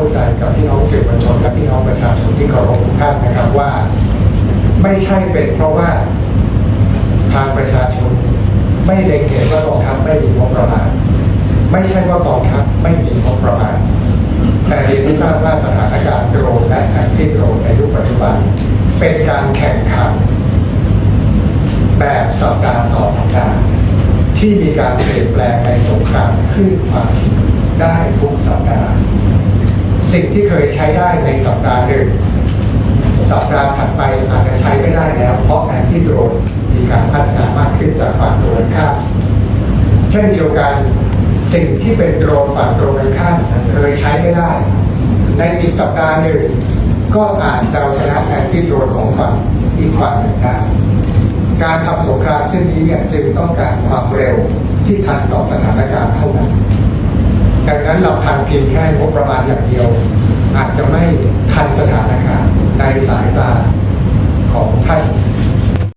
เข้าใจกับพี่น้องสื่อมวลชนและพี่น้องประชาชนที่เคารพทุกท่านนะครับว่า ไม่ใช่เป็นเพราะว่าทางประชาชน ไม่เล็งเห็นว่ากองทัพไม่มีงบประมาณ ไม่ใช่ว่ากองทัพไม่มีงบประมาณ แต่เรียนทราบว่าสถานการณ์โดรนและแอนตี้โดรนในยุคปัจจุบัน เป็นการแข่งขัน แบบสัปดาห์ต่อสัปดาห์ที่มีการเปลี่ยนแปลงในสงครามคลื่นความถี่ได้ทุกสัปดาห์ สิ่งที่เคยใช้ได้ในสัปดาห์หนึ่งสัปดาห์ถัดไปอาจจะใช้ไม่ได้แล้ว เพราะแอนตี้โดรนมีการพัฒนามากขึ้นจากฝั่งตรงข้ามเช่นเดียวกันสิ่งที่เป็นโดรนฝั่งตรงข้ามเคยใช้ไม่ได้ ในอีกสัปดาห์หนึ่งก็อาจจะเอาชนะแอนตี้โดรนของฝั่งอีกฝั่งหนึ่งได้การทำสงครามเช่นนี้เนี่ยจึงต้องการความเร็วที่ทันต่อสถานการณ์เท่านั้น ดังนั้นเราทันเพียงแค่งบประมาณอย่างเดียว อาจจะไม่ทันสถาน